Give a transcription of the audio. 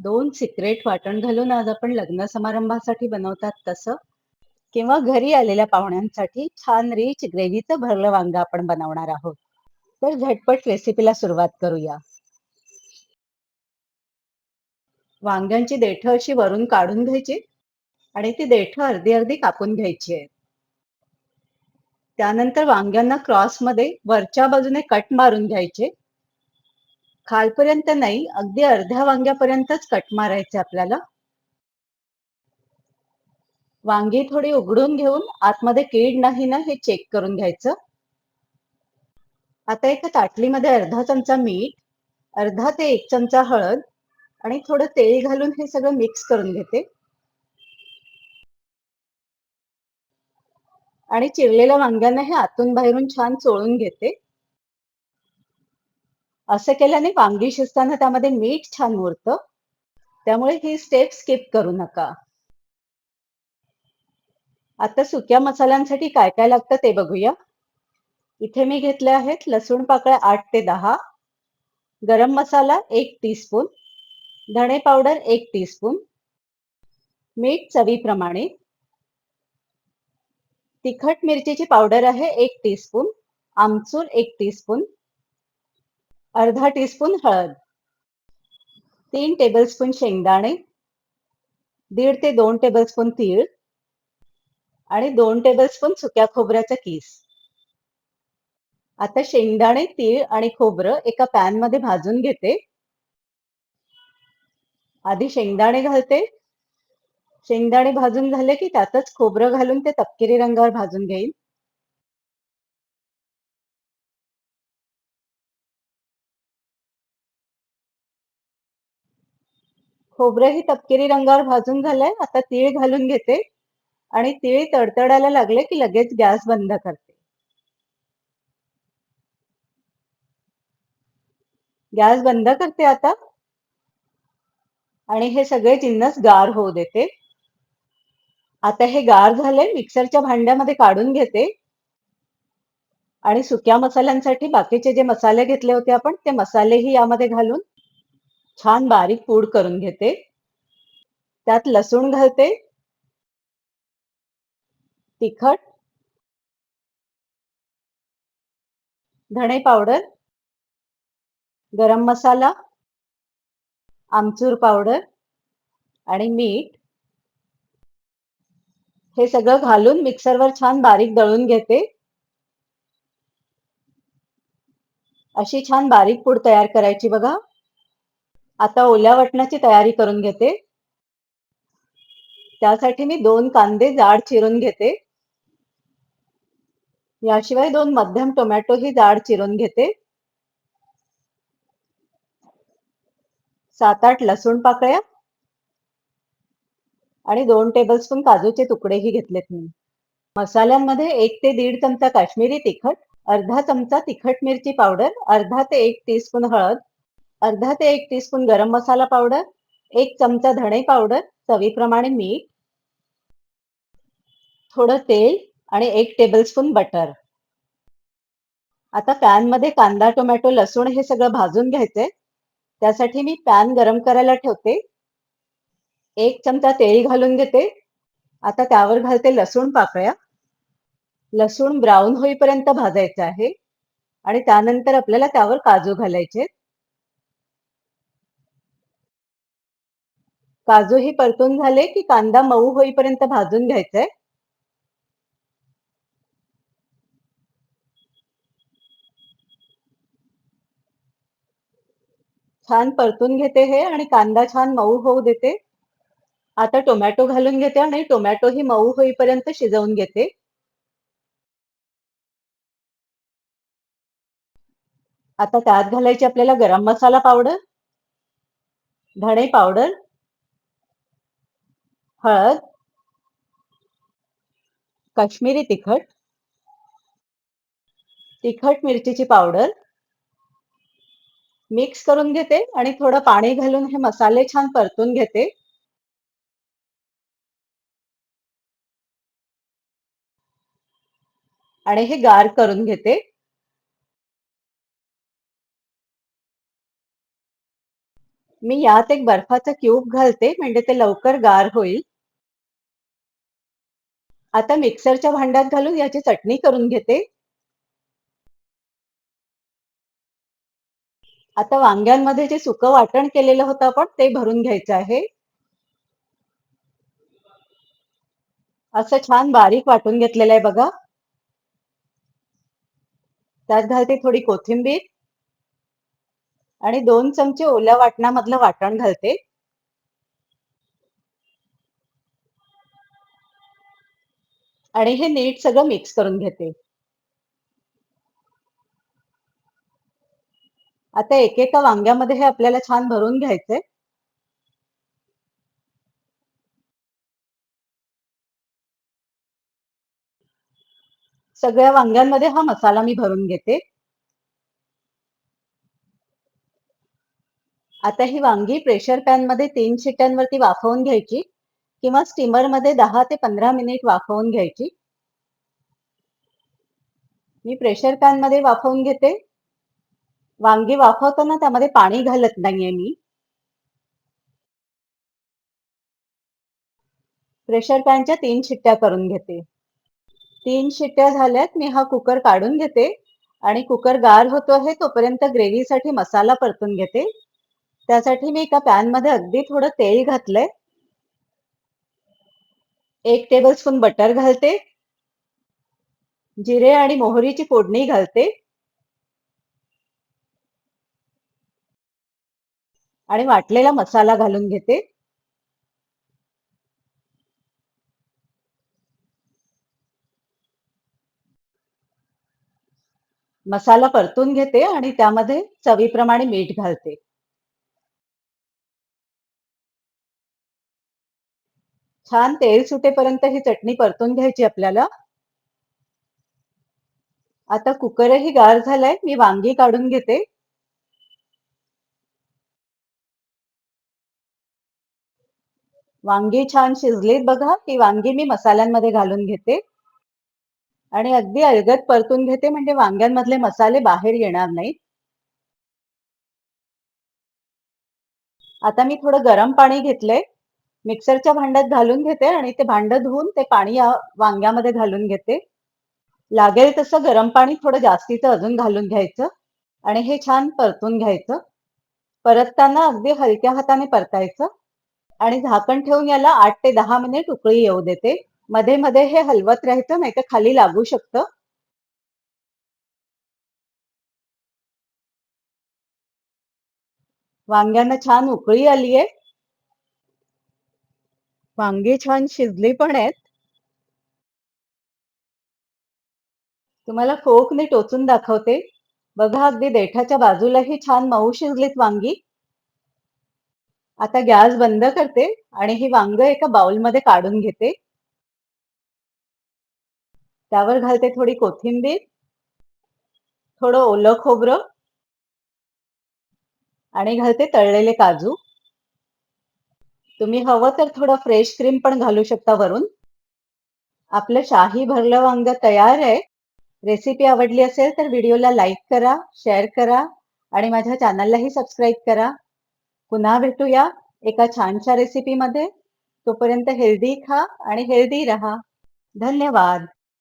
दोन सिक्रेट वाटण घालून आज आपण लग्न समारंभासाठी बनवतात तसं. किंवा घरी आलेल्या पाहुण्यांसाठी छान रिच ग्रेव्हीचं भरलं वांग आपण बनवणार आहोत. तर झटपट रेसिपीला सुरुवात करूया. वांग्यांची देठ अशी वरून काढून घ्यायची आणि ती देठ अर्धी अर्धी कापून घ्यायची आहे त्यानंतर वांग्यांना क्रॉसमध्ये वरच्या बाजूने कट मारून घ्यायचे. खालपर्यंत नाही अगदी अर्ध्या वांग्यापर्यंतच कट मारायचे आपल्याला. वांगी थोडी उघडून घेऊन आतमध्ये कीड नाही ना हे चेक करून घ्यायचं. आता एका ताटलीमध्ये अर्धा चमचा मीठ अर्धा ते एक चमचा हळद आणि थोडं तेल घालून हे सगळं मिक्स करून घेते. आणि चिरलेल्या वांग्यांना हे आतून बाहेरून छान चोळून घेते. असं केल्याने वांगी शिजताना त्यामध्ये मीठ छान मुरतं. त्यामुळे ही स्टेप स्किप करू नका. आता सुक्या मसाल्यांसाठी काय काय लागतं ते बघूया. इथे मी घेतले आहेत लसूण पाकळ्या आठ ते दहा गरम मसाला एक टीस्पून धणे पावडर एक टीस्पून मीठ चवीप्रमाणे. तिखट मिरचीची पावडर आहे एक टीस्पून आमचूर एक टीस्पून अर्धा टीस्पून हळद. तीन टेबलस्पून शेंगदाणे. दीड ते दोन टेबलस्पून तीळ. आणि दोन टेबलस्पून सुक्या खोबऱ्याचा किस. आता शेंगदाणे तीळ आणि खोबरं एका पॅनमध्ये भाजून घेते. आधी शेंगदाणे घालते. शेंगदाणे भाजून झाले की त्यातच खोबरं घालून ते तपकिरी रंगावर भाजून घेईन. खोबरं ही तपकिरी रंगावर भाजून झालंय. आता तीळ घालून घेते. आणि तीळ तडतडायला लागले की लगेच गॅस बंद करते. गॅस बंद करते आता. आणि हे सगळे जिन्नस गार होऊ देते. आता हे गार झाले मिक्सरच्या भांड्यामध्ये काढून घेते. आणि सुक्या मसाल्यांसाठी बाकीचे जे मसाले घेतले होते आपण ते मसालेही यामध्ये घालून छान बारीक पूड करून घेते. त्यात लसूण घालते. तिखट. धणे पावडर. गरम मसाला. आमचूर पावडर. आणि मीठ. हे सगळं घालून मिक्सरवर छान बारीक दळून घेते. अशी छान बारीक पूड तयार करायची बघा. आता ओल्या वाटणाची तयारी करून घेते. त्यासाठी मी दोन कांदे जाड चिरून घेते. याशिवाय दोन मध्यम टोमॅटो ही जाड चिरून घेते. सात आठ लसूण पाकळ्या. आणि दोन टेबलस्पून काजूचे तुकडेही घेतलेत मी. मसाल्यांमध्ये एक ते दीड चमचा काश्मीरी तिखट अर्धा चमचा तिखट मिरची पावडर अर्धा ते एक टीस्पून हळद अर्धा ते एक टीस्पून गरम मसाला पावडर एक चमचा धणे पावडर चवीप्रमाणे मीठ थोडं तेल आणि एक टेबलस्पून बटर आता पॅनमध्ये कांदा टोमॅटो लसूण हे सगळं भाजून घ्यायचंय. त्यासाठी मी पॅन गरम करायला ठेवते. एक चमचा तेल घालून घेते. आता त्यावर घालते लसूण पाकळ्या. लसूण ब्राऊन होईपर्यंत भाजायचं आहे. आणि त्यानंतर आपल्याला त्यावर काजू घालायचे काजू हे परतून झाले की कांदा मऊ होईपर्यंत भाजून घ्यायचंय. छान परतून घेते हे आणि कांदा छान मऊ होऊ देते. आता टोमॅटो घालून घेते आणि टोमॅटो ही मऊ होईपर्यंत शिजवून घेते. आता त्यात घालायची आपल्याला गरम मसाला पावडर धणे पावडर हळद काश्मीरी तिखट तिखट मिरचीची पावडर. मिक्स करून घेते आणि थोडं पाणी घालून हे मसाले छान परतून घेते. आणि हे गार करून घेते. मी यात एक बर्फाचा क्यूब घालते म्हणजे ते लवकर गार होईल. आता मिक्सरच्या भांड्यात घालून याची चटणी करून घेते. आता वांग्यांमध्ये जे सुकं वाटण केलेलं होतं आपण ते भरून घ्यायचं आहे. असं छान बारीक वाटून घेतलेलं आहे बघा. त्यात घालते थोडी कोथिंबीर. आणि दोन चमचे ओल्या वाटणामधलं वाटण घालते. आणि हे नीट सगळं मिक्स करून घेते. आता एकेका वांग्यामध्ये हे आपल्याला छान भरून घ्यायचंय. सगळ्या वांग्यांमध्ये हा मसाला मी भरून घेते. आता ही वांगी प्रेशर पॅनमध्ये तीन शिट्ट्यांवरती वाफवून घ्यायची. किंवा स्टीमरमध्ये दहा ते पंधरा मिनिट वाफवून घ्यायची. मी प्रेशर पॅनमध्ये वाफवून घेते. वांगी वाफवताना त्यामध्ये पाणी घालत नाहीये मी. प्रेशर पॅनच्या तीन शिट्ट्या करून घेते. तीन शिट्ट्या झाल्यात मी हा कुकर काढून घेते आणि कुकर गार होतो आहे तोपर्यंत ग्रेव्हीसाठी मसाला परतून घेते. त्यासाठी मी एका पॅनमध्ये अगदी थोडं तेल घातलंय. एक टेबल स्पून बटर घालते. जिरे आणि मोहरीची फोडणी घालते. आणि वाटलेला मसाला घालून घेते. मसाला परतून घेते आणि त्यामध्ये चवीप्रमाणे मीठ घालते. छान तेल सुटेपर्यंत ही चटणी परतून घ्यायची आपल्याला. आता कुकरही गार झालाय मी वांगी काढून घेते. वांगी छान शिजलीत बघा ही वांगी मी मसाल्यांमध्ये घालून घेते. आणि अगदी अलगद परतून घेते म्हणजे वांग्यांमधले मसाले बाहेर येणार नाहीत. आता मी थोडं गरम पाणी घेतलंय. मिक्सरच्या भांड्यात घालून घेते आणि ते भांड धुवून ते पाणी या वांग्यामध्ये घालून घेते. लागेल तसं गरम पाणी थोडं जास्तीचं अजून घालून घ्यायचं आणि हे छान परतून घ्यायचं. परतताना अगदी हलक्या हाताने परतायचं आणि झाकण ठेवून याला आठ ते दहा मिनिट उकळी येऊ देते. मध्ये मध्ये हे हलवत राहायचं नाही तर खाली लागू शकतं. वांग्यांना छान उकळी आली आहे वांगी छान शिजली पण आहेत. तुम्हाला फोकने टोचून दाखवते. बघा अगदी देठाच्या बाजूलाही छान मऊ शिजलीत वांगी. आता गॅस बंद करते आणि ही वांग एका बाउलमध्ये काढून घेते. त्यावर घालते थोडी कोथिंबीर. थोडं ओलं खोबरं. आणि घालते तळलेले काजू. तुम्ही हवं तर थोडं फ्रेश क्रीम पण घालू शकता वरून. आपलं शाही भरलं वांग तयार आहे. रेसिपी आवडली असेल तर व्हिडिओला लाईक करा शेअर करा आणि माझ्या चॅनललाही सबस्क्राईब करा. पुन्हा भेटूया एका छानशा रेसिपीमध्ये तोपर्यंत हेल्दी खा आणि हेल्दी रहा. धन्यवाद.